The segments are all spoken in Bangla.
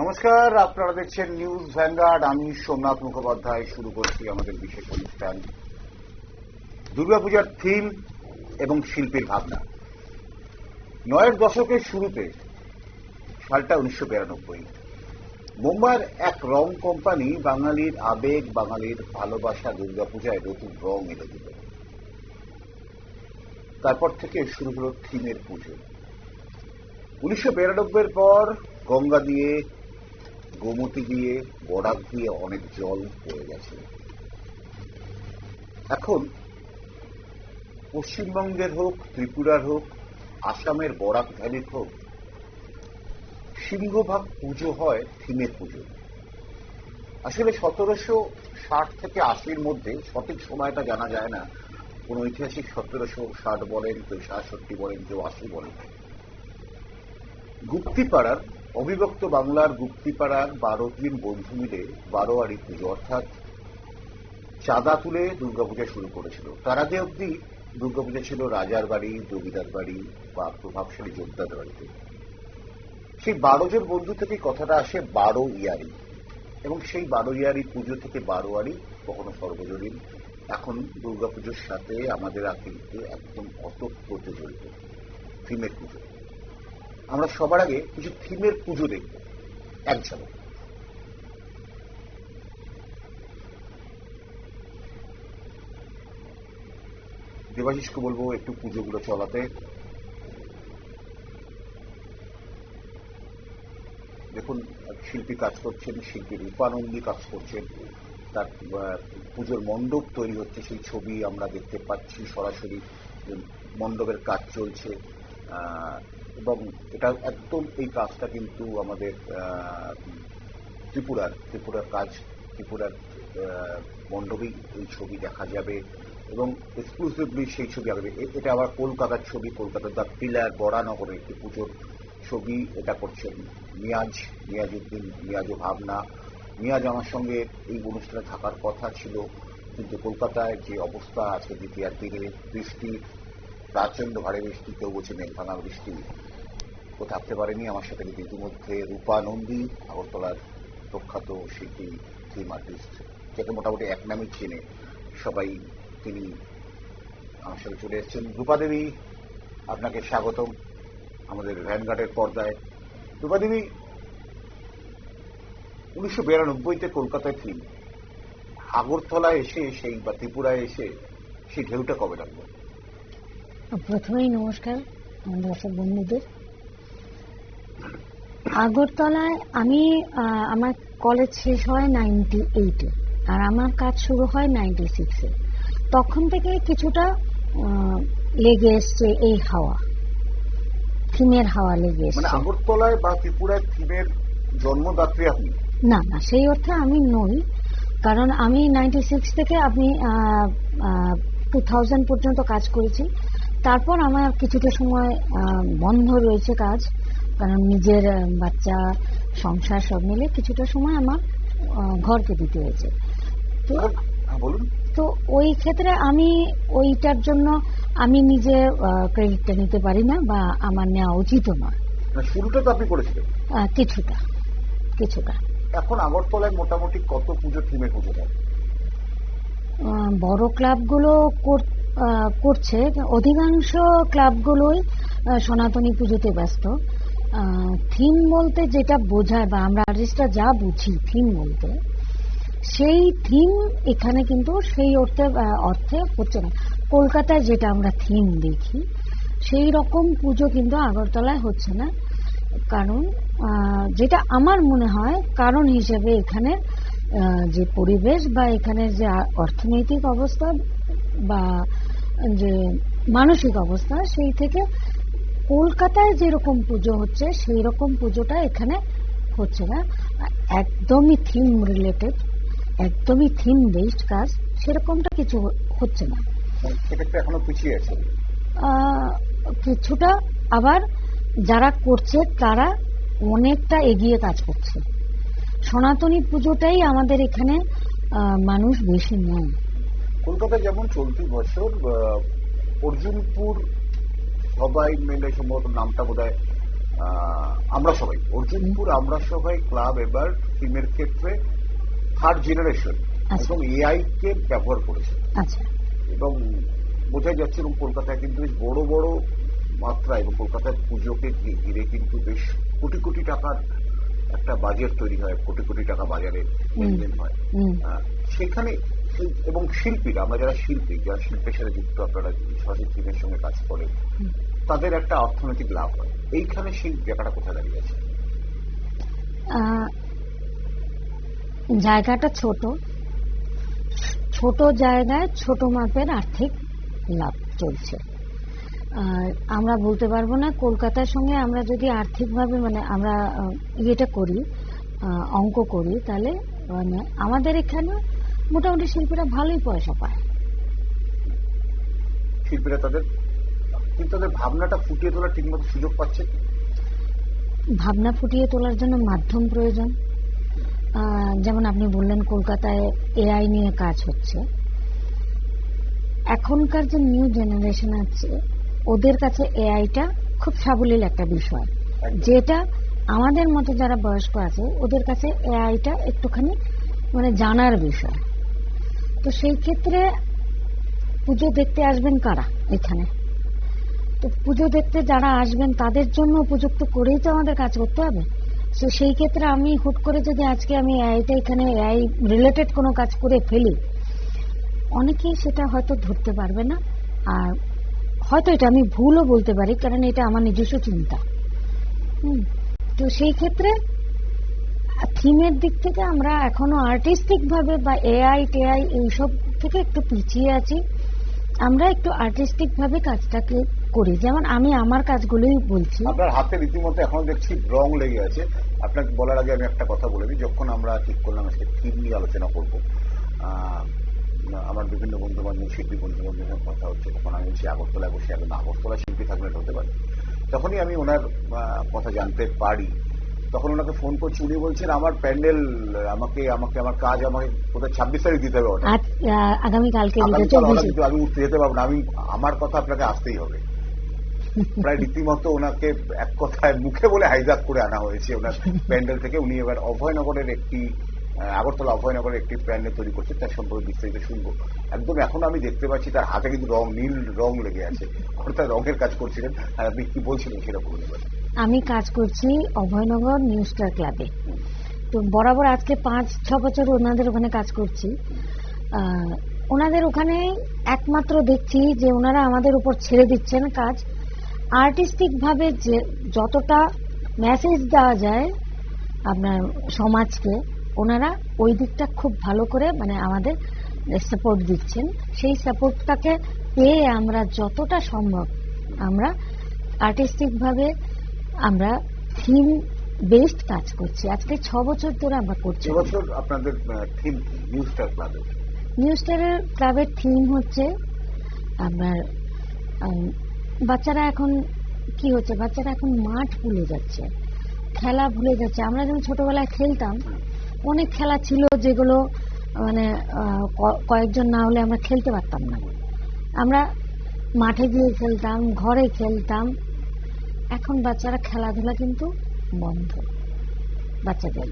নমস্কার, আপনারা দেখছেন নিউজ ভ্যানগার্ড আমি সোমনাথ মুখোপাধ্যায়, শুরু করছি আমাদের বিশেষ অনুষ্ঠান। দুর্গাপূজার থিম এবং শিল্পীর ভাবনা। নয়ের দশকের শুরুতে সালটা উনিশশো বিরানব্বই। মুম্বাইয়ের এক রং কোম্পানি বাঙালির আবেগ, বাঙালির ভালোবাসা দুর্গাপূজায় নতুন রং এনে দিল। তারপর থেকে শুরু হলো থিমের পুজো। উনিশশো বিরানব্বইয়ের পর গঙ্গা দিয়ে গোমতী দিয়ে বরাক দিয়ে অনেক জল পড়ে গেছে। এখন পশ্চিমবঙ্গের হোক, ত্রিপুরার হোক, আসামের বরাক ভ্যালির হোক, সিংহভাগ পুজো হয় থিমের পুজো। আসলে সতেরোশো ষাট থেকে আশির মধ্যে সঠিক সময়টা জানা যায় না। কোন ঐতিহাসিক সতেরোশো ষাট বলেন, কেউ সাতষট্টি বলেন, কেউ আশি বলেন। গুপ্তিপাড়ার অবিভক্ত বাংলার গুপ্তিপাড়ার বারো দিন বন্ধু মিলে বারোয়ারি পুজো, অর্থাৎ চাঁদা তুলে দুর্গাপূজা শুরু করেছিল। তার আগে অব্দি দুর্গাপূজা ছিল রাজার বাড়ি, জমিদার বাড়ি বা প্রভাবশালী যোদ্ধার বাড়িতে। সেই বারো জন বন্ধু থেকে কথাটা আসে বারো ইয়ারি। এবং সেই বারো ইয়ারি পুজো থেকে বারোয়ারি কখনো সর্বজনীন। এখন দুর্গাপুজোর সাথে আমাদের কিন্তু একদম অতপ্রতে জড়িত। থিমের পুজো। আমরা সবার আগে কিছু থিমের পুজো দেখব এক দেবাশিসকে বলব একটু পুজোগুলো চলাতে। দেখুন শিল্পী কাজ করছেন, শিল্পী রূপানন্দী কাজ করছেন। তার পুজোর মণ্ডপ তৈরি হচ্ছে, সেই ছবি আমরা দেখতে পাচ্ছি সরাসরি। মণ্ডপের কাজ চলছে। এবং এটা একদম এই কাজটা কিন্তু আমাদের ত্রিপুরার ত্রিপুরার কাজ, ত্রিপুরার মণ্ডপেই এই ছবি দেখা যাবে এবং এক্সক্লুসিভলি সেই ছবি আগে এটা আবার কলকাতার ছবি, কলকাতার দ্য পিলার বরানগরে একটি পুজোর ছবি এটা করছেন মিয়াজ, মিয়াজউদ্দিন, মিয়াজ ভাবনা। মিয়াজ আমার সঙ্গে এই অনুষ্ঠানে থাকার কথা ছিল, কিন্তু কলকাতায় যে অবস্থা আজকে দ্বিতীয়ার দিনে বৃষ্টি প্রচণ্ড ভারী বৃষ্টি, কেউ বলছে মেঘভাঙা বৃষ্টি। ও থাকতে পারেনি। আমার সাথে কিন্তু ইতিমধ্যে রূপা নন্দী, আগরতলার প্রখ্যাত শিল্পী থিম আর্টিস্ট যাকে মোটামুটি এক নামে চেনে সবাই তিনি আমার সাথে চলে এসেছেন। রূপা দেবী, আপনাকে স্বাগতম আমাদের ভ্যানগার্ডের পর্দায়। রূপা দেবী, উনিশশো বিরানব্বইতে কলকাতায় থিম আগরতলায় এসে সেই বা ত্রিপুরায় এসে সেই ঢেউটা কবে লাগল? প্রথমেই নমস্কার দর্শক বন্ধুদের। আগরতলায় আমি আমার কলেজ শেষ হয় নাইনটি এইটে আর আমার কাজ শুরু হয় নাইনটি সিক্সে তখন থেকে কিছুটা লেগে এসছে এই হাওয়া। থিমের হাওয়া লেগে মানে এসছে আগরতলায় বা ত্রিপুরায় থিমের জন্মদাত্রী আপনি? না না সেই অর্থে আমি নই। কারণ আমি নাইনটি সিক্স থেকে আপনি টু থাউজেন্ড পর্যন্ত কাজ করেছি। তারপর আমার কিছুটা সময় বন্ধ রয়েছে কাজ। কারণ নিজের বাচ্চা সংসার সব মিলে কিছুটা সময় আমার ঘরকে দিতে হয়েছে। তো তো ওই ক্ষেত্রে আমি ওইটার জন্য আমি নিজে ক্রেডিটটা নিতে পারি না বা আমার নেওয়া উচিতও নয়। শুরুটা তো আপনি করেছিলেন। কিছুটা কিছুটা। এখন আগরতলায় মোটামুটি কত পুজো থিমের পুজো হয়? বড় ক্লাবগুলো করছে। অধিকাংশ ক্লাবগুলোই সনাতনী পুজোতে ব্যস্ত। থিম বলতে যেটা বোঝায় বা আমরা আর্টিস্টরা যা বুঝি থিম বলতে, সেই থিম এখানে কিন্তু সেই অর্থে অর্থে হচ্ছে না। কলকাতায় যেটা আমরা থিম দেখি, সেই রকম পুজো কিন্তু আগরতলায় হচ্ছে না। কারণ যেটা আমার মনে হয় কারণ হিসেবে এখানে যে পরিবেশ বা এখানের যে অর্থনৈতিক অবস্থা বা যে মানসিক অবস্থা, সেই থেকে কলকাতায় যেরকম পুজো হচ্ছে সেই রকম পুজোটা এখানে হচ্ছে না। একদমই থিম রিলেটেড একদমই থিম বেসড কাজ সেরকমটা কিছু হচ্ছে না। সেক্ষেত্রে এখনও পিছিয়ে আছে। কিছুটা আবার যারা করছে তারা অনেকটা এগিয়ে কাজ করছে। সনাতনী পুজোটাই আমাদের এখানে মানুষ বেশি নেয়। কলকাতায় যেমন চলতি বছর অর্জুনপুর সবাই মিলে সম্ভবত নামটা বোধ আমরা সবাই অর্জুনপুর আমরা সবাই ক্লাব এবার টিমের ক্ষেত্রে থার্ড জেনারেশন আচ্ছা। এবং এআই কে ব্যবহার করেছে। আচ্ছা। এবং বোঝাই যাচ্ছে এবং কলকাতায় কিন্তু বেশ বড় বড় মাত্রা এবং কলকাতার পুজোকে ঘিরে কিন্তু বেশ কোটি কোটি টাকার একটা বাজেট তৈরি হয় কোটি কোটি টাকা বাজারে লেনদেন হয়। সেখানে এবং শিল্পীরা আমরা যারা শিল্পী যারা শিল্পের সাথে যুক্ত আপনারা টিমের সঙ্গে কাজ করেন তাদের একটা অর্থনৈতিক লাভ হয়। এইখানে সেই জায়গাটা কোথায় দাঁড়িয়ে আছে? জায়গাটা ছোট। ছোট জায়গায় ছোট মাপের আর্থিক লাভ চলছে। আর আমরা বলতে পারব না কলকাতার সঙ্গে আমরা যদি আর্থিকভাবে মানে আমরা ইয়েটা করি অঙ্ক করি তাহলে মানে আমাদের এখানে মোটামুটি শিল্পীরা ভালোই পয়সা পায়। শিল্পীরা তাদের কিন্তু তাদের ভাবনাটা ফুটিয়ে তোলার ঠিকমতো সুযোগ পাচ্ছে ভাবনা ফুটিয়ে তোলার জন্য মাধ্যম প্রয়োজন। যেমন আপনি বললেন কলকাতায় এআই নিয়ে কাজ হচ্ছে। এখনকার যে নিউ জেনারেশন আছে ওদের কাছে এআইটা খুব সাবলীল একটা বিষয়। যেটা আমাদের মতো যারা বয়স্ক আছে ওদের কাছে এআইটা একটুখানি মানে জানার বিষয়। তো সেই ক্ষেত্রে পুজো দেখতে আসবেন কারা এখানে? তো পুজো দেখতে যারা আসবেন, তাদের জন্য উপযুক্ত করেই তো আমাদের কাজ করতে হবে। তো সেই ক্ষেত্রে আমি হুট করে যদি আজকে আমি এআইটা এখানে, এআই রিলেটেড কোনো কাজ করে ফেলি, অনেকেই সেটা হয়তো ধরতে পারবে না। আর হয়তো এটা আমি ভুলও বলতে পারি, কারণ এটা আমার নিজস্ব চিন্তা। হুম, তো সেই ক্ষেত্রে থিমের দিক থেকে আমরা এখনও আর্টিস্টিক ভাবে বা এআই টেআই এইসব থেকে একটু পিছিয়ে আছি। আমরা একটু আর্টিস্টিক ভাবে কাজটাকে করি। যেমন আমি আমার কাজগুলোই বলছি। আপনার হাতে রীতিমতো এখন দেখছি রং লেগে আছে। আপনাকে বলার আগে আমি একটা কথা বলে দিই, যখন আমরা ঠিক করলাম আজকে থিম নিয়ে আলোচনা করব আমার বিভিন্ন বন্ধু বান্ধব শিল্পী বন্ধু বান্ধবের কথা হচ্ছে, তখন আমি বলছি আগরতলায় বসে একদম আগরতলা শিল্পী থাকলে হতে পারে। তখনই আমি ওনার কথা জানতে পারি। তখন ওনাকে ফোন করছি উনি বলছেন আমার প্যান্ডেল আমাকে আমাকে আমার কাজ আমাকে কোথায় ছাব্বিশ তারিখ দিতে হবে আহ, আগামীকালকে আমি উঠতে যেতে পারব না আমি আমার কথা আপনাকে আসতেই হবে। প্রায় রীতিমতো ওনাকে এক কথায় মুখে বলে হাইজাক করে আনা হয়েছে ওনার প্যান্ডেল থেকে। উনি এবার অভয়নগরের একটি আগরতলা অভয়নগরের একটি প্যান্ডেল তৈরি করছে, তার সম্পর্কে বিস্তারিত শুনব। একদম এখন আমি দেখতে পাচ্ছি তার হাতে কিন্তু রং, নীল রং লেগে আছে। অর্থাৎ রঙের কাজ করছিলেন। আর আপনি কি বলছিলেন সেটা বলুন। আমি কাজ করছি অভয়নগর নিউ স্টার ক্লাবে। তো বরাবর আজকে পাঁচ, ছ বছর ওনাদের ওখানে কাজ করছি। ওনাদের ওখানে একমাত্র দেখছি যে ওনারা আমাদের উপর ছেড়ে দিচ্ছেন কাজ। আর্টিস্টিক ভাবে যে যতটা মেসেজ দেওয়া যায় আপনার সমাজকে ওনারা ওই দিকটা খুব ভালো করে মানে আমাদের সাপোর্ট দিচ্ছেন। সেই সাপোর্টটাকে পেয়ে আমরা যতটা সম্ভব আমরা আর্টিস্টিকভাবে আমরা থিম বেসড কাজ করছি। আজকে ছ বছর ধরে আমরা করছি। এবছর আপনাদের থিম নিউ স্টার ক্লাবে নিউ স্টারের ক্লাবের থিম হচ্ছে আপনার বাচ্চারা এখন কি হচ্ছে? বাচ্চারা এখন মাঠ ভুলে যাচ্ছে। খেলা ভুলে যাচ্ছে। আমরা যখন ছোটবেলায় খেলতাম অনেক খেলা ছিল যেগুলো মানে কয়েকজন না হলে আমরা খেলতে পারতাম না। আমরা মাঠে গিয়ে খেলতাম ঘরে খেলতাম। এখন বাচ্চারা খেলাধুলা কিন্তু বন্ধ। বাচ্চাদের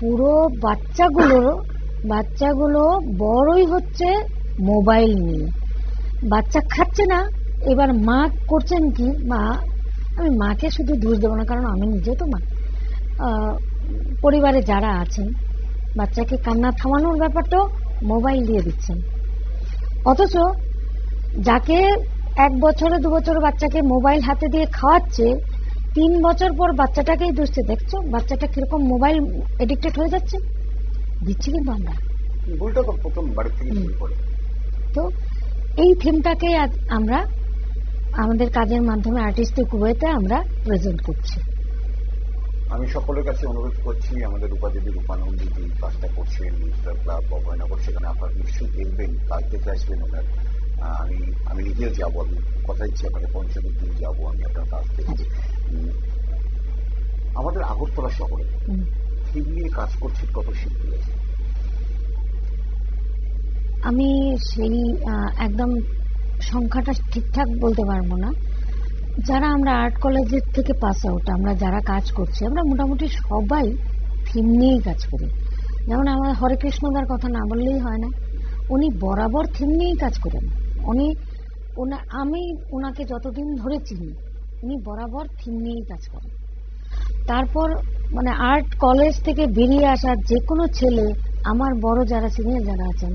পুরো বাচ্চাগুলো বাচ্চাগুলো বড়ই হচ্ছে মোবাইল নিয়ে। বাচ্চা খাচ্ছে না এবার মা করছেন কি? মা আমি মাকে শুধু দোষ দেবো না কারণ আমি নিজে তো মা। পরিবারে যারা আছেন বাচ্চাকে কান্না থামানোর ব্যাপারটাও মোবাইল দিয়ে দিচ্ছেন। অথচ যাকে এক বছরে দু বছর বাচ্চাকে মোবাইল হাতে দিয়ে খাওয়াচ্ছে তিন বছর পর বাচ্চাটাকেই দুষছে। দেখছ বাচ্চাটা কীরকম মোবাইল এডিক্টেড হয়ে যাচ্ছে? দিচ্ছি কিন্তু আমরা। তো এই থিমটাকে আজ আমরা আমাদের কাজের মাধ্যমে আর্টিস্টিক ওয়েতে আমরা প্রেজেন্ট করছি। আমি সকলের কাছে অনুরোধ করছি আমাদের রূপাদেবী রূপানন্দী যে কাজটা করছেন মিস্টার ক্লাব অভয়নগর সেখানে আপনারা নিশ্চয়ই দেখবেন কাজ দেখে আসবেন ওনার। আমি আমি নিজেও যাব আমি কথা দিচ্ছি আপনাকে পঞ্চমীর দিন যাব আমি আপনার কাজ দেখতে আমাদের আগরতলা শহরে। থিম নিয়ে কাজ করছে কত শিল্পী আছে? আমি সেই একদম সংখ্যাটা ঠিকঠাক বলতে পারব না। যারা আমরা আর্ট কলেজের থেকে পাস আউট, আমরা যারা কাজ করছি, আমরা মোটামুটি সবাই থিম নিয়েই কাজ করি। যেমন আমার হরে কৃষ্ণদার কথা না বললেই হয় না। উনি বরাবর থিম নিয়েই কাজ করেন। উনি ওনা আমি ওনাকে যতদিন ধরে চিনি, উনি বরাবর থিম নিয়েই কাজ করেন। তারপর মানে আর্ট কলেজ থেকে বেরিয়ে আসা যে কোনো ছেলে, আমার বড় যারা সিনিয়র যারা আছেন,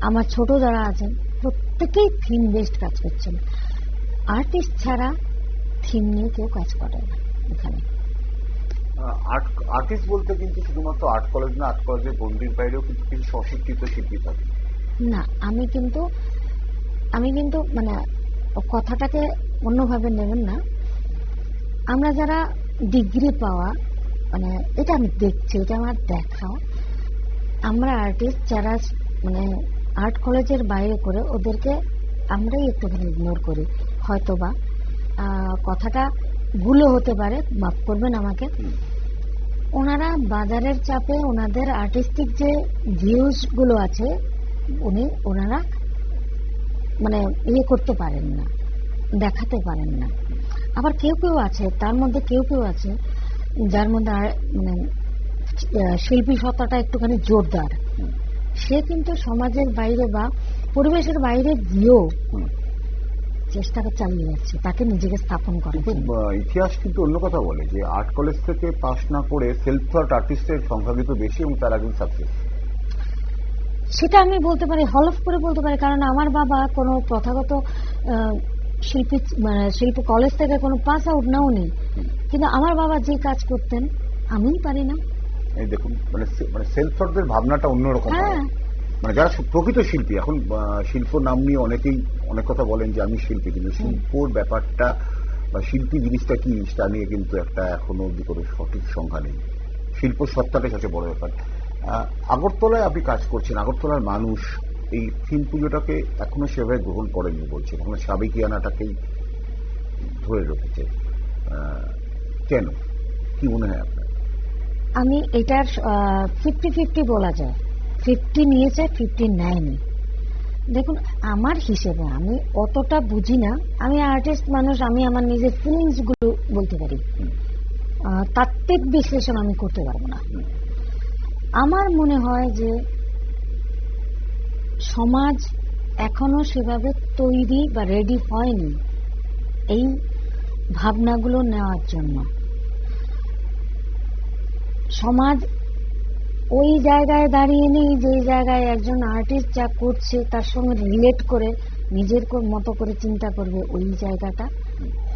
আমার ছোট যারা আছেন, প্রত্যেকেই থিম বেসড কাজ করছেন। আর্টিস্ট ছাড়া থিম নিয়ে কেউ কাজ করে না এখানে। আর্ট আর্টিস্ট বলতে কিন্তু শুধুমাত্র আর্ট কলেজ না আর্ট কলেজের গন্ডির বাইরেও কিন্তু কিছু অশিক্ষিত শিল্পী থাকে। না আমি কিন্তু আমি কিন্তু মানে কথাটাকে অন্যভাবে নেবেন না। আমরা যারা ডিগ্রি পাওয়া মানে এটা আমি দেখছি এটা আমার দেখা আমরা আর্টিস্ট যারা মানে আর্ট কলেজের বাইরে করে ওদেরকে আমরাই একটুখানি ইগনোর করি। হয়তোবা কথাটা ভুলও হতে পারে মাফ করবেন আমাকে। ওনারা বাজারের চাপে ওনাদের আর্টিস্টিক যে ভিউজগুলো আছে উনি ওনারা মানে ইয়ে করতে পারেন না দেখাতে পারেন না। আবার কেউ কেউ আছে তার মধ্যে কেউ কেউ আছে যার মধ্যে মানে শিল্পী সত্তাটা একটুখানি জোরদার। সে কিন্তু সমাজের বাইরে বা পরিবেশের বাইরে গিয়েও। চেষ্টা চালিয়ে যাচ্ছে তাকে নিজেকে স্থাপন করে ইতিহাস কিন্তু অন্য কথা বলে যে আর্ট কলেজ থেকে পাশ না করে সেলফ থট আর্টিস্টের সংখ্যা কিন্তু বেশি এবং তারা কিন্তু সাকসেস সেটা আমি বলতে পারি হলফ করে বলতে পারি কারণ আমার বাবা কোনো প্রথাগত শিল্পী মানে শিল্প কলেজ থেকে কোনো পাস আউট নাও নেই কিন্তু আমার বাবা যে কাজ করতেন আমিই পারি না। এই দেখুন মানে মানে সেলফ থটদের ভাবনাটা অন্যরকম হয়। মানে যারা প্রকৃত শিল্পী এখন শিল্প নাম নিয়ে অনেকেই অনেক কথা বলেন যে আমি শিল্পী কিন্তু শিল্পর ব্যাপারটা বা শিল্পী জিনিসটা কি তা নিয়ে কিন্তু একটা এখনও অব্দি কোনো সঠিক সংখ্যা নেই। শিল্প সত্তাটাই সবচেয়ে বড় ব্যাপার। আগরতলায় আপনি কাজ করছেন আগরতলার মানুষ এই থিম পুজোটাকে এখনও সেভাবে গ্রহণ করেনি বলছেন এখনও সাবেকিয়ানাটাকেই ধরে রেখেছে। কেন? কি মনে হয় আপনার? আমি এটার ফিফটি ফিফটি বলা যায়। ফিফটি নিয়েছে ফিফটি নেয়নি দেখুন আমার হিসেবে আমি অতটা বুঝি না। আমি আর্টিস্ট মানুষ আমি আমার নিজের ফিলিংসগুলো বলতে পারি। তাত্ত্বিক বিশ্লেষণ আমি করতে পারব না। আমার মনে হয় যে সমাজ এখনও সেভাবে তৈরি বা রেডি হয়নি এই ভাবনাগুলো নেওয়ার জন্য। সমাজ ওই জায়গায় দাঁড়িয়ে নেই যে জায়গায় একজন আর্টিস্ট যা করছে তার সঙ্গে রিলেট করে নিজের মতো করে চিন্তা করবে ওই জায়গাটা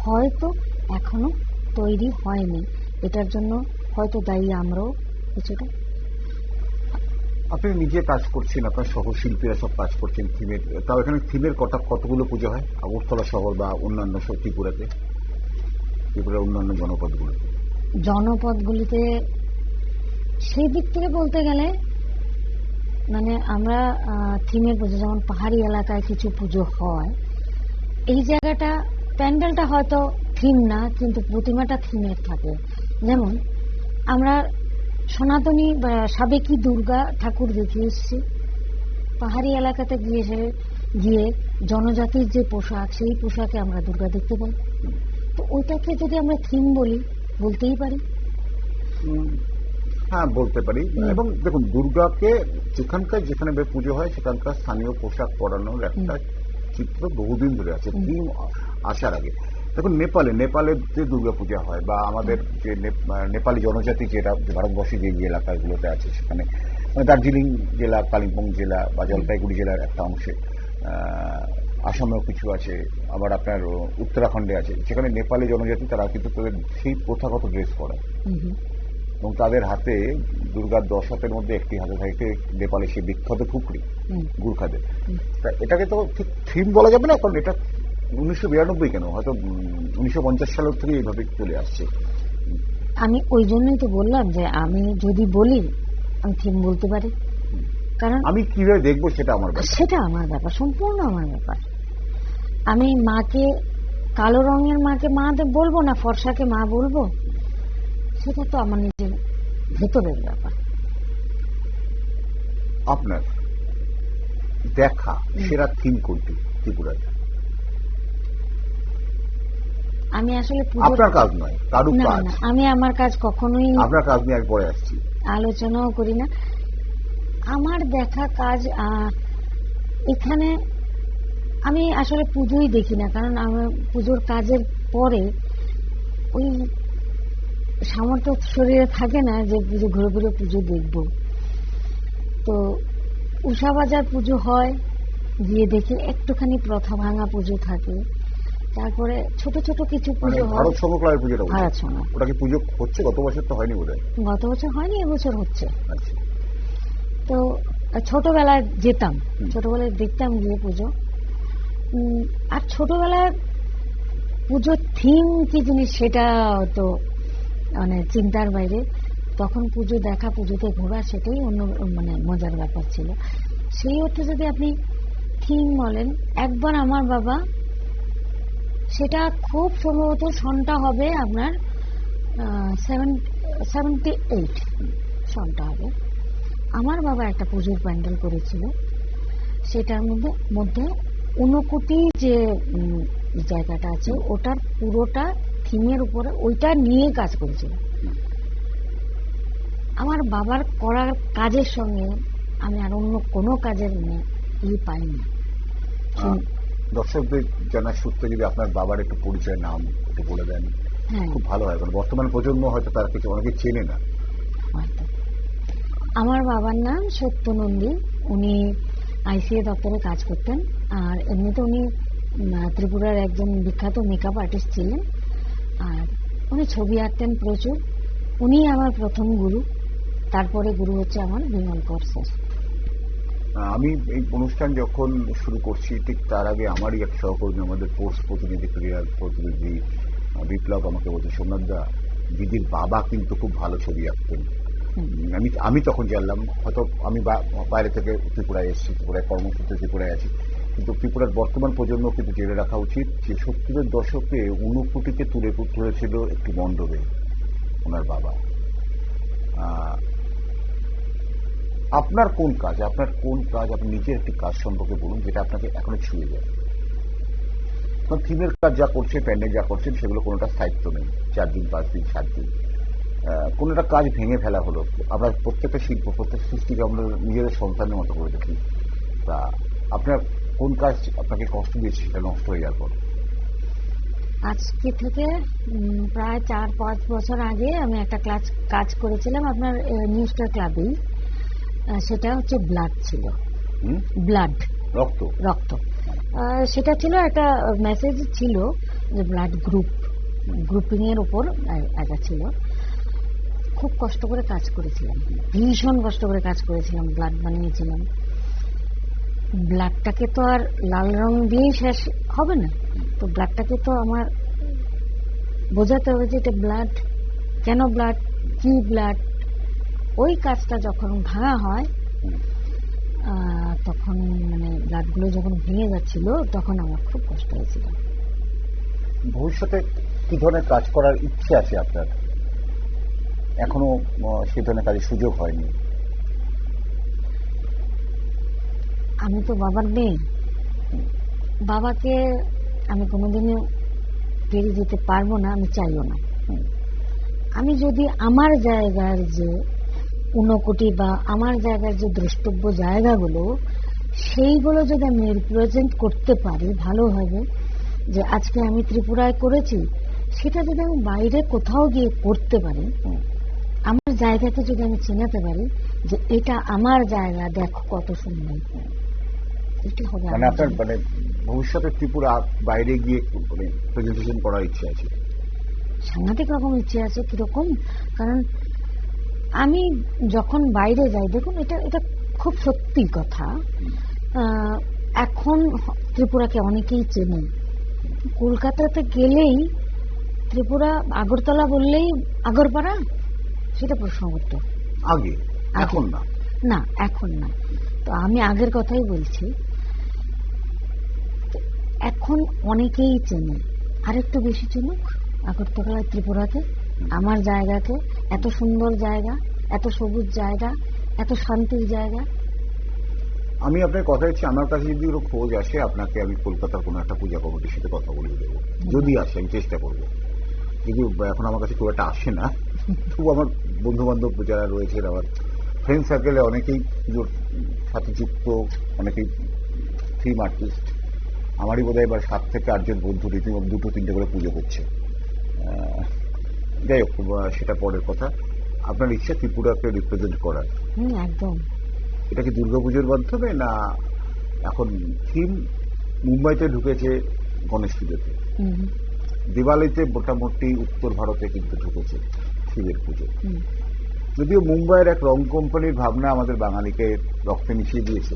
হয়তো এখনও তৈরি হয়নি। এটার জন্য হয়তো দায়ী আমরাও কিছুটা। আপনি নিজে কাজ করছেন আপনার সহশিল্পীরা সব কাজ করছেন থিমের তাও এখানে থিমের কটা কতগুলো পুজো হয়? আগরতলা শহর বা অন্যান্য সব ত্রিপুরাতে? ত্রিপুরার অন্যান্য জনপদগুলোতে? জনপদগুলিতে সেই দিক থেকে বলতে গেলে মানে আমরা থিমের পুজো যেমন পাহাড়ি এলাকায় কিছু পুজো হয়, এই জায়গাটা, প্যান্ডেলটা হয়তো থিম না, কিন্তু প্রতিমাটা থিমের থাকে। যেমন, আমরা সনাতনী বা সাবেকি দুর্গা ঠাকুর দেখে এসছি। পাহাড়ি এলাকাতে গিয়ে সে- গিয়ে জনজাতির যে পোশাক, সেই পোশাকে আমরা দুর্গা দেখতে পাই। তো ওইটাকে যদি আমরা থিম বলি, বলতেই পারি। হ্যাঁ বলতে পারি। এবং দেখুন দুর্গাকে যেখানকার যেখানে পুজো হয় সেখানকার স্থানীয় পোশাক পরানোর একটা চিত্র বহুদিন ধরে আছে। থিম আসার আগে। দেখুন নেপালে নেপালে যে দুর্গা পূজা হয় বা আমাদের যে নেপালি জনজাতি যেটা যে ভারতবর্ষে যে এলাকাগুলোতে আছে সেখানে মানে দার্জিলিং জেলা কালিম্পং জেলা বা জলপাইগুড়ি জেলার একটা অংশে আসামেও কিছু আছে আবার আপনার উত্তরাখণ্ডে আছে। যেখানে নেপালি জনজাতি তারা কিন্তু তাদের সেই প্রথাগত ড্রেস হুম। এবং তাদের হাতে দুর্গার দশ হাতের মধ্যে একটি হাতে থাকে নেপালে সে বিখ্যাত ফুকরি। গুর্খাদের। তা এটাকে তো ঠিক থিম বলা যাবে না কারণ এটা উনিশশো বিরানব্বই কেন? হয়তো উনিশশো পঞ্চাশ সালের থেকে এইভাবে চলে আসছে। আমি ওই জন্যই তো বললাম যে আমি যদি বলি আমি থিম বলতে পারি। কারণ আমি কীভাবে দেখব সেটা আমার ব্যাপার। সেটা আমার ব্যাপার সম্পূর্ণ আমার ব্যাপার। আমি মাকে কালো রঙের মাকে মা বলব না ফর্সাকে মা বলব? সেটা তো আমার নিজের ভেতরের ব্যাপার। আপনার দেখা সেরা থিম কোনটি ত্রিপুরার? আমি আসলে আপনার কাজ নয় কাজ। আমি আমার কাজ কখনোই আপনার কাজ নিয়ে পরে আসছি। আলোচনাও করি না। আমার দেখা কাজ এখানে আমি আসলে পুজোই দেখি না কারণ আমার পুজোর কাজের পরে ওই সামর্থ্য শরীরে থাকে না যে পুজো ঘুরে ঘুরে পুজো দেখব। তো উষা বাজার পুজো হয় গিয়ে দেখি একটুখানি প্রথা ভাঙা পুজো থাকে। তারপরে ছোট ছোট কিছু মানে পুজো হয়। ভারত সংঘ ক্লাবের পুজোটা ভারত ওটা কি পুজো হচ্ছে? গত বছর তো হয়নি গত বছর হয়নি এবছর হচ্ছে। আচ্ছা। তো ছোটবেলায় যেতাম। ছোটবেলায় দেখতাম গিয়ে পুজো। আর ছোটবেলায় পুজোর থিম কি জিনিস সেটা তো মানে চিন্তার বাইরে, তখন পুজো দেখা, পুজোতে ঘোরা সেটাই অন্য মানে মজার ব্যাপার ছিল। সেই অর্থে যদি আপনি থিম বলেন, একবার আমার বাবা সেটা খুব সম্ভবত সনটা হবে আপনার সেভেন্টি এইট সনটা হবে। আমার বাবা একটা পুজোর প্যান্ডেল করেছিল। সেটার মধ্যে মধ্যে ঊনকোটি যে জায়গাটা আছে, ওটার পুরোটা থিমের উপরে ওইটা নিয়ে কাজ করেছিল। আমার বাবার করার কাজের সঙ্গে আমি আর অন্য কোনো কাজের ই পাইনি। দর্শকদের জানার সূত্রে যদি আপনার বাবার একটু পরিচয় নাম একটু বলে দেন হ্যাঁ। খুব ভালো হয় কারণ বর্তমান প্রজন্ম হয়তো তার কিছু অনেকে চেনে না। আমার বাবার নাম সত্য নন্দী উনি আইসিএ দপ্তরে কাজ করতেন আর এমনিতে উনি ত্রিপুরার একজন বিখ্যাত মেকআপ আর্টিস্ট ছিলেন। আর উনি ছবি আঁকতেন প্রচুর। উনি আমার প্রথম গুরু। তারপরে গুরু হচ্ছে আমার বিমল কর স্যার। আমি এই অনুষ্ঠান যখন শুরু করছি ঠিক তার আগে আমারই এক সহকর্মী আমাদের পোস্ট প্রতিনিধি ক্রিয়ার প্রতিনিধি বিপ্লব আমাকে বলছে সোমনাথ দা দিদির বাবা কিন্তু খুব ভালো ছবি আঁকতেন। আমি আমি তখন জানলাম হয়তো আমি বাইরে থেকে ত্রিপুরায় এসেছি ত্রিপুরায় কর্মসূত্রে ত্রিপুরায় আছি। কিন্তু ত্রিপুরার বর্তমান প্রজন্ম কিন্তু জেনে রাখা উচিত যে সত্তরের দশকে ঊনকোটিকে তুলে তুলেছিল একটি মণ্ডপে ওনার বাবা। আপনার কোন কাজ? আপনার কোন কাজ? আপনি নিজের একটি কাজ সম্পর্কে বলুন, যেটা আপনাকে এখনও ছুঁয়ে যায়। থিমের কাজ যা করছে প্যান্ডেল যা করছেন, সেগুলো কোনোটা স্থায়িত্ব নেই। চার দিন, পাঁচ দিন, সাত দিন। কোনো একটা কাজ ভেঙে ফেলা হলো। আমরা প্রত্যেকটা শিল্প প্রত্যেক সৃষ্টিকে আমরা নিজেদের সন্তানের মতো করে দেখি। তা আপনার কোন কাজ আপনাকে কষ্ট দিয়েছে সেটা নষ্ট হয়ে যাওয়ার পর। আজকে থেকে প্রায় চার পাঁচ বছর আগে আমি একটা ক্লাস কাজ করেছিলাম আপনার নিউ স্টার ক্লাবেই। সেটা হচ্ছে ব্লাড ছিল। ব্লাড। রক্ত? রক্ত। সেটা ছিল একটা মেসেজ ছিল যে ব্লাড গ্রুপ গ্রুপিং এর উপর এ- এটা ছিল। খুব কষ্ট করে কাজ করেছিলাম। ভীষণ কষ্ট করে কাজ করেছিলাম ব্লাড বানিয়েছিলাম। ব্লাডটাকে তো আর লাল রং দিয়েই শেষ হবে না। তো ব্লাডটাকে তো আমার বোঝাতে হবে যে এটা ব্লাড কেন ব্লাড কি ব্লাড ওই কাজটা যখন ভাঙা হয় তখন মানে ব্লাডগুলো যখন ভেঙে যাচ্ছিল, তখন আমার খুব কষ্ট হয়েছিল। ভবিষ্যতে কি ধরনের কাজ করার ইচ্ছে আছে আপনার? এখনও সেই ধরনের কাজের সুযোগ হয়নি। আমি তো বাবার মেয়ে। বাবাকে আমি কোনোদিনও পেরিয়ে যেতে পারব না, আমি চাইও না। আমি যদি আমার জায়গার যে ঊনকোটি বা আমার জায়গার যে দ্রষ্টব্য জায়গাগুলো, সেইগুলো যদি আমি রিপ্রেজেন্ট করতে পারি, ভালো হবে যে আজকে আমি ত্রিপুরায় করেছি, সেটা যদি আমি বাইরে কোথাও গিয়ে করতে পারি, আমার জায়গাকে যদি আমি চেনাতে পারি যে এটা আমার জায়গা, দেখো কত সুন্দর। মানে আপনার মানে ভবিষ্যতে ত্রিপুরা বাইরে গিয়ে মানে প্রেজেন্টেশন করার ইচ্ছে আছে? সাংঘাতিক রকম ইচ্ছে আছে কীরকম? কারণ আমি যখন বাইরে যাই দেখুন এটা এটা খুব সত্যি কথা। এখন ত্রিপুরাকে অনেকেই চেনে। কলকাতাতে গেলেই ত্রিপুরা আগরতলা বললেই আগরপাড়া? সেটা প্রশ্নপত্র আগে? আগে। এখন না? না এখন না। তো আমি আগের কথাই বলছি। এখন অনেকেই চেনে। আরেকটু বেশি চিনুক আগরতলা ত্রিপুরাকে আমার জায়গাকে এত সুন্দর জায়গা এত সবুজ জায়গা এত শান্তির জায়গা। আমি আপনার কথা হচ্ছে আমার কাছে যদি কোনো খোঁজ আসে আপনাকে আমি কলকাতার কোনো একটা পূজা কমিটির সাথে কথা বলে দেবো। যদি আসে আমি চেষ্টা করব। যদিও এখন আমার কাছে খুব একটা আসে না। তবু আমার বন্ধু বান্ধব যারা রয়েছেন আমার ফ্রেন্ড সার্কেলে অনেকেই পুজোর সাথে যুক্ত অনেকেই থিম আর্টিস্ট আমারই বোধহয় এবার সাত থেকে আটজন বন্ধু রীতিমতো দুটো তিনটে করে পুজো করছে। যাই হোক সেটা পরের কথা। আপনার ইচ্ছা ত্রিপুরাকে রিপ্রেজেন্ট করার। একদম। এটা কি দুর্গাপুজোর মাধ্যমে না এখন থিম মুম্বাইতে ঢুকেছে গণেশ পুজোতে? দিওয়ালিতে মোটামুটি উত্তর ভারতে কিন্তু ঢুকেছে শিবের পুজো। হুম, যদিও মুম্বাইয়ের এক রং কোম্পানির ভাবনা আমাদের বাঙালিকে রক্তে মিশিয়ে দিয়েছে।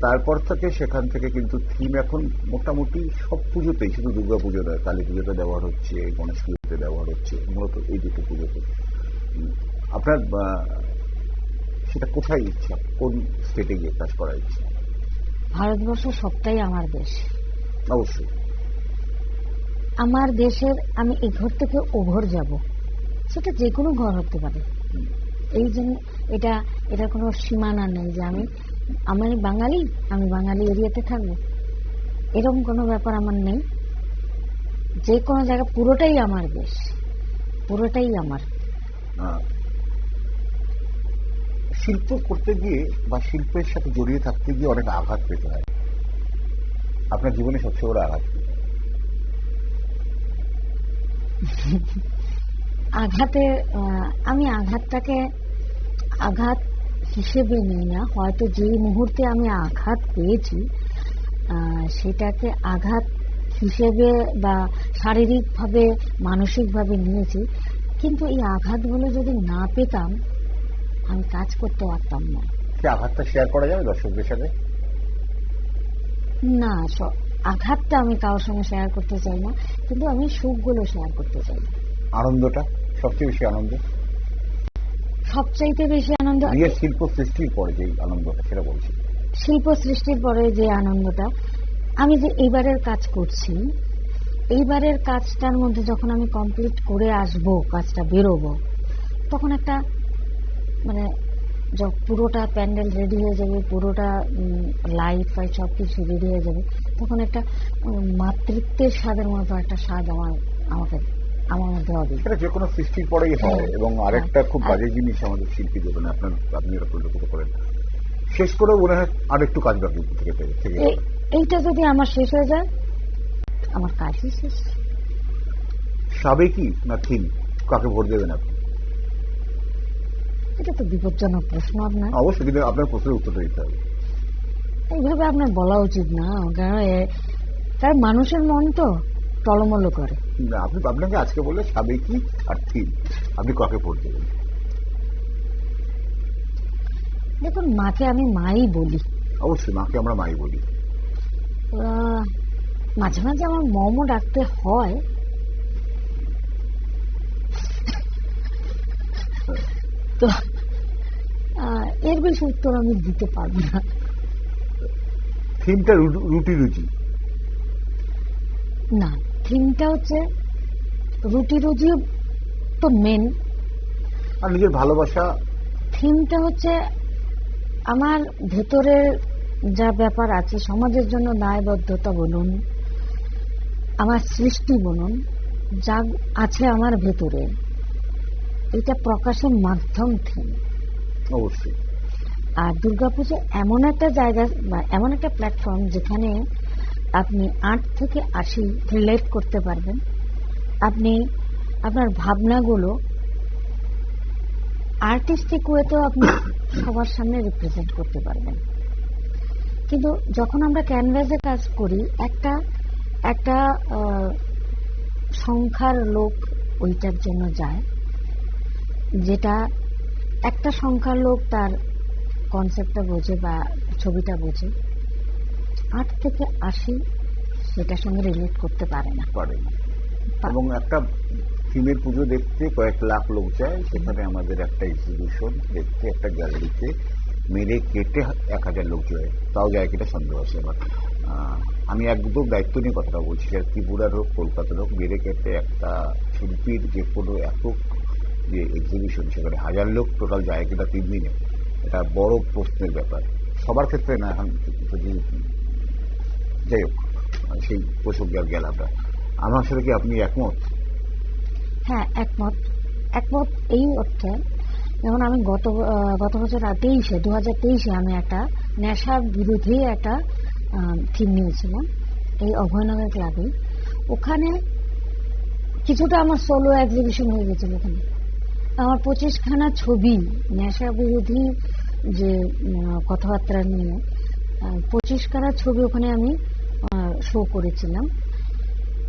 তারপর থেকে সেখান থেকে কিন্তু থিম এখন মোটামুটি সব পুজোতেই শুধু দুর্গা পুজো নয় কালী পুজোতে ব্যবহার হচ্ছে গণেশ পুজোতে ব্যবহার হচ্ছে মূলত এই দুটো পুজোতে। আপনার সেটা কোথায় ইচ্ছা? কোন স্টেটে গিয়ে কাজ করার ইচ্ছা? ভারতবর্ষ সবটাই আমার দেশ। অবশ্যই। আমার দেশের আমি এই ঘর থেকে ও ঘর যাব। সেটা যে কোনো ঘর হতে পারে। এই জন্য এটা এটা কোনো সীমানা নেই যে আমি আমি বাঙালি আমি বাঙালি এরিয়াতে থাকব। এরকম কোনো ব্যাপার আমার নেই। যে কোনো জায়গা পুরোটাই আমার দেশ। পুরোটাই আমার। শিল্প করতে গিয়ে বা শিল্পের সাথে জড়িয়ে থাকতে গিয়ে অনেক আঘাত পেতে হয়। আপনার জীবনে সবচেয়ে বড় আঘাত? আঘাতে আমি আঘাতটাকে আঘাত হিসেবে নিই না। হয়তো যেই মুহূর্তে আমি আঘাত পেয়েছি সেটাকে আঘাত হিসেবে বা শারীরিকভাবে মানসিকভাবে নিয়েছি। কিন্তু এই আঘাতগুলো যদি না পেতাম আমি কাজ করতে পারতাম না। আঘাতটা শেয়ার করা যাবে দর্শকদের সাথে? না আঘাতটা আমি কারোর সঙ্গে শেয়ার করতে চাই না কিন্তু আমি সুখগুলো শেয়ার করতে চাই। আনন্দটা? সবচেয়ে বেশি আনন্দ? সবচাইতে বেশি আনন্দ? বিয়ের শিল্প সৃষ্টির পরে যে আনন্দটা সেটা বলছি। শিল্প সৃষ্টির পরে যে আনন্দটা আমি যে এইবারের কাজ করছি এইবারের কাজটার মধ্যে যখন আমি কমপ্লিট করে আসব কাজটা বেরোবো তখন একটা মানে পুরোটা প্যান্ডেল রেডি হয়ে যাবে পুরোটা লাইট ফাইট সব কিছু রেডি হয়ে যাবে তখন একটা মাতৃত্বের স্বাদের মতো একটা স্বাদ আমার আমাকে আমার মধ্যে হবে। সেটা যে কোনো সৃষ্টির পরেই হয় হ্যাঁ। এবং আরেকটা খুব বাজে জিনিস আমাদের শিল্পী জীবনে আপনার আপনি এটা পরিলক্ষিত করেন শেষ করে মনে হয় আর একটু কাজ বাকি থেকে থেকে থেকে এই- এইটা যদি আমার শেষ হয়ে যায় আমার কাজই শেষ। সাবেকি না থিম? কাকে ভোট দেবেন আপনি? এটা তো বিপজ্জনক প্রশ্ন আপনার। অবশ্যই কিন্তু আপনার প্রশ্নের উত্তরটা দিতে হবে। এইভাবে আপনার বলা উচিত না। কারণ কারণ মানুষের মন তো। টলমল করে। না, আপনি আপনাকে আজকে বললে সাবেকি আর থিম আপনি কাকে ভোট দেবেন দেখুন মাকে আমি মাই বলি। অবশ্যই মাকে আমরা মাই বলি। মাঝে মাঝে আমার মমও ডাকতে হয়। তো এর বেশি উত্তর আমি দিতে পারব না। থিমটা রুটি রুচি না। থিমটা হচ্ছে রুটি রুজি তো মেন আর নিজের ভালোবাসা? থিমটা হচ্ছে আমার ভেতরের যা ব্যাপার আছে সমাজের জন্য দায়বদ্ধতা বলুন আমার সৃষ্টি বলুন যা আছে আমার ভেতরে এটা প্রকাশের মাধ্যম থিম অবশ্যই। আর দুর্গাপুজো এমন একটা জায়গা বা এমন একটা প্ল্যাটফর্ম যেখানে আপনি আট থেকে আশি রিলেট করতে পারবেন। আপনি আপনার ভাবনাগুলো আর্টিস্টিক ওয়েতেও আপনি সবার সামনে রিপ্রেজেন্ট করতে পারবেন। কিন্তু যখন আমরা ক্যানভাসে কাজ করি, একটা একটা সংখ্যার লোক ওইটার জন্য যায়, যেটা একটা সংখ্যার লোক তার কনসেপ্টটা বোঝে বা ছবিটা বোঝে। আট থেকে আশি সেটার সঙ্গে রিলেট করতে পারে না। পারে না। এবং একটা থিমের পুজো দেখতে কয়েক লাখ লোক যায় সেখানে আমাদের একটা এক্সিবিশন দেখতে একটা গ্যালারিতে মেরে কেটে এক হাজার লোক যায়। তাও যায় কিনা সন্দেহ আছে আমার আমি একদম দায়িত্ব নিয়ে কথাটা বলছি সেটা ত্রিপুরার হোক কলকাতার হোক মেরে কেটে একটা শিল্পীর যে কোনো একক যে এক্সিবিশন সেখানে হাজার লোক টোটাল যায় কিনা তিন দিনে। এটা বড় প্রশ্নের ব্যাপার। সবার ক্ষেত্রে না এখন যদি যাই হোক, সেই আর গেলাম না। আমার সাথে কি আপনি একমত? হ্যাঁ একমত। একমত এই অর্থে, যেমন আমি গত গত বছর তেইশে দু হাজার তেইশে আমি একটা নেশা বিরোধী একটা থিম নিয়েছিলাম, এই অভয়নগর ক্লাবে। ওখানে কিছুটা আমার সোলো এক্সিবিশন হয়ে গেছিল ওখানে। আমার পঁচিশখানা ছবি নেশা বিরোধী যে কথাবার্তা নিয়ে আহ, পঁচিশখানা ছবি ওখানে আমি শো করেছিলাম।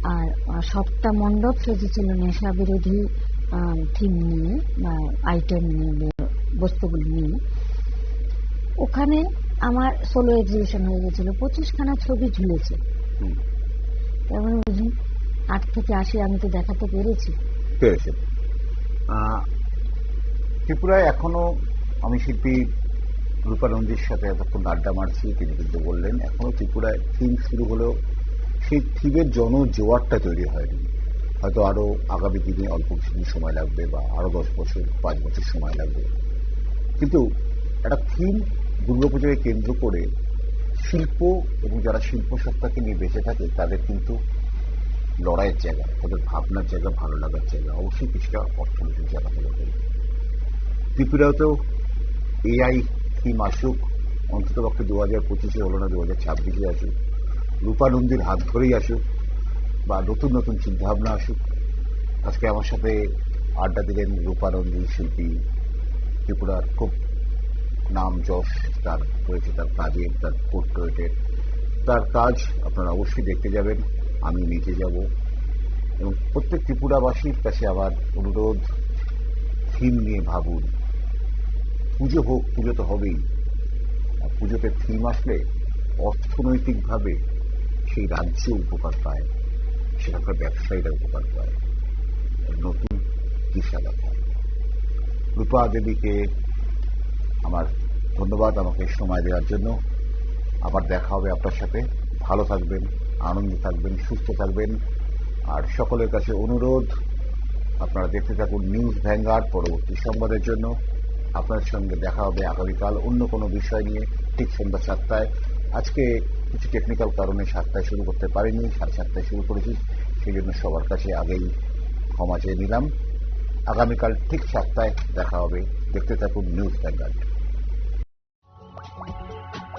আর সবটা মণ্ডপ সেজেছিল নেশা বিরোধী থিম নিয়ে বা আইটেম নিয়ে বস্তুগুলি নিয়ে। ওখানে আমার সোলো এক্সিবিশন হয়ে গেছিল। পঁচিশখানা ছবি ঝুলেছে। তেমন বুঝুন আট থেকে আশি আমি তো দেখাতে পেরেছি। পেরেছে। আহ, ত্রিপুরায় এখনও আমি শিল্পী রূপানন্দীর সাথে এতক্ষণ আড্ডা মারছি, তিনি কিন্তু বললেন, এখনও ত্রিপুরায় থিম শুরু হলেও সেই থিমের জনজোয়ারটা তৈরি হয়নি। হয়তো আরও আগামী দিনে অল্প কিছুদিন সময় লাগবে বা আরও দশ বছর, পাঁচ বছর সময় লাগবে। কিন্তু একটা থিম দুর্গাপুজোকে কেন্দ্র করে শিল্প এবং যারা শিল্প সত্তাকে নিয়ে বেঁচে থাকে, তাদের কিন্তু লড়াইয়ের জায়গা, তাদের ভাবনার জায়গা, ভালো লাগার জায়গা, অবশ্যই কিছুটা অর্থনৈতিক জায়গা পারে। ত্রিপুরাতেও এআই থিম আসুক অন্তত পক্ষে দু হাজার পঁচিশে হলো না দু হাজার ছাব্বিশে আসুক। রূপানন্দীর হাত ধরেই আসুক বা নতুন নতুন চিন্তাভাবনা আসুক। আজকে আমার সাথে আড্ডা দিলেন রূপানন্দী শিল্পী ত্রিপুরার খুব নাম যশ, তার রয়েছে তার কাজের, তার পোর্ট্রেটের তার কাজ আপনারা অবশ্যই দেখতে যাবেন, আমি নিজে যাব। এবং প্রত্যেক ত্রিপুরাবাসীর কাছে আমার অনুরোধ, থিম নিয়ে ভাবুন। পুজো হোক, পুজো তো হবেই। আর পুজোতে থিম আসলে অর্থনৈতিকভাবে সেই রাজ্য উপকার পায়, সেখানকার ব্যবসায়ীরা উপকার পায়। নতুন দিশা দেখায় রূপা দেবীকে আমার ধন্যবাদ আমাকে সময় দেওয়ার জন্য। আবার দেখা হবে আপনার সাথে। ভালো থাকবেন, আনন্দে থাকবেন, সুস্থ থাকবেন। আর সকলের কাছে অনুরোধ, আপনারা দেখতে থাকুন নিউজ ভ্যাঙ্গার্ড পরবর্তী সংবাদের জন্য। আপনার সঙ্গে দেখা হবে আগামীকাল অন্য কোনো বিষয় নিয়ে, ঠিক সন্ধ্যা সাতটায়। আজকে কিছু টেকনিক্যাল কারণে সাতটায় শুরু করতে পারিনি, সাড়ে সাতটায় শুরু করেছি সেই জন্য সবার কাছে আগেই ক্ষমা চেয়ে নিলাম। আগামীকাল ঠিক সাতটায় দেখা হবে। দেখতে থাকুন নিউজ ভ্যাঙ্গার্ড